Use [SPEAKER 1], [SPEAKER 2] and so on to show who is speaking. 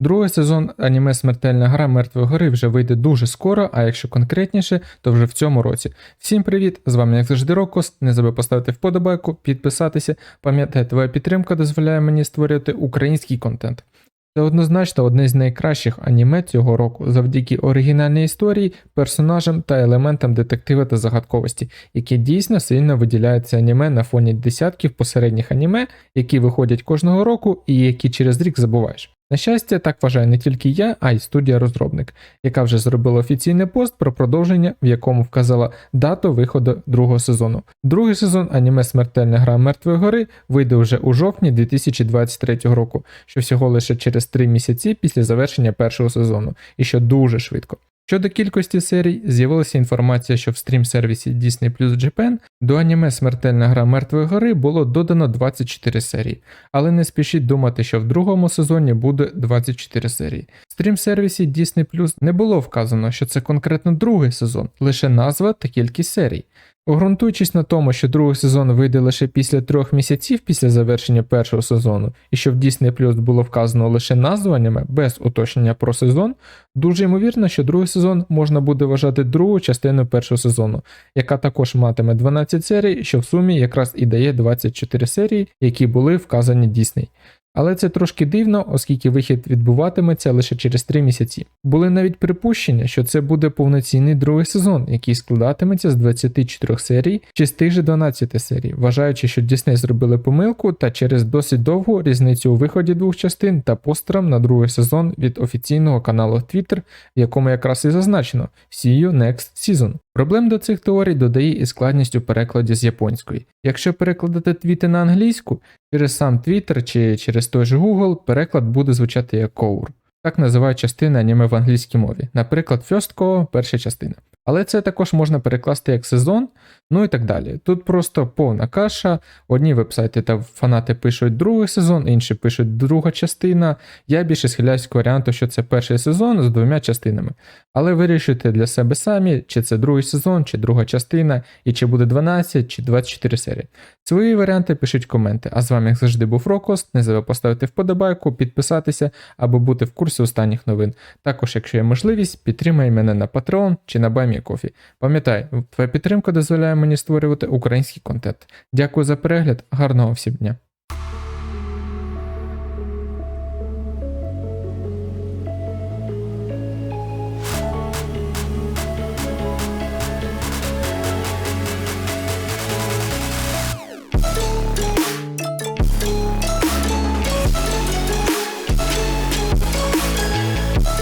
[SPEAKER 1] Другий сезон аніме Смертельна гра Мертвої гори вже вийде дуже скоро, а якщо конкретніше, то вже в цьому році. Всім привіт! З вами як завжди Рокос. Не забудь поставити вподобайку, підписатися. Пам'ятай, твоя підтримка дозволяє мені створювати український контент. Це однозначно одне з найкращих аніме цього року завдяки оригінальній історії, персонажам та елементам детектива та загадковості, які дійсно сильно виділяються аніме на фоні десятків посередніх аніме, які виходять кожного року і які через рік забуваєш. На щастя, так вважає не тільки я, а й студія-розробник, яка вже зробила офіційний пост про продовження, в якому вказала дату виходу другого сезону. Другий сезон аніме Смертельна гра Мертвої гори вийде вже у жовтні 2023 року, що всього лише через 3 місяці після завершення першого сезону, і що дуже швидко. Щодо кількості серій, з'явилася інформація, що в стрім-сервісі Disney Plus Japan до аніме Смертельна гра Мертвої гори було додано 24 серії, але не спішіть думати, що в другому сезоні буде 24 серії. Стрім-сервісі Disney Plus не було вказано, що це конкретно другий сезон, лише назва та кількість серій. Обґрунтуючись на тому, що другий сезон вийде лише після трьох місяців після завершення першого сезону, і що в Disney Plus було вказано лише назву аніме без уточнення про сезон, дуже ймовірно, що другий сезон можна буде вважати другою частиною першого сезону, яка також матиме 12 серій, що в сумі якраз і дає 24 серії, які були вказані Disney. Але це трошки дивно, оскільки вихід відбуватиметься лише через 3 місяці. Були навіть припущення, що це буде повноцінний другий сезон, який складатиметься з 24 серій чи з тих же 12 серій, вважаючи, що Disney зробили помилку та через досить довгу різницю у виході двох частин та постером на другий сезон від офіційного каналу Twitter, в якому якраз і зазначено See you next season. Проблем до цих теорій додає і складність у перекладі з японської. Якщо перекладати твіти на англійську, через сам Twitter чи через той же Google переклад буде звучати як коур. Так називають частини аніме в англійській мові, наприклад, Core – перша частина. Але це також можна перекласти як сезон, ну і так далі. Тут просто повна каша. Одні вебсайти та фанати пишуть другий сезон, інші пишуть друга частина. Я більше схиляюсь к варіанту, що це перший сезон з двома частинами. Але вирішуйте для себе самі, чи це другий сезон, чи друга частина, і чи буде 12 чи 24 серії. Свої варіанти пишіть коменти. А з вами, як завжди, був Рокост. Не забудь поставити вподобайку, підписатися або бути в курсі останніх новин. Також, якщо є можливість, підтримай мене на Patreon чи на BuyMeCoffee. Пам'ятай, твоя підтримка дозволяє мені створювати український контент. Дякую за перегляд, гарного всім дня!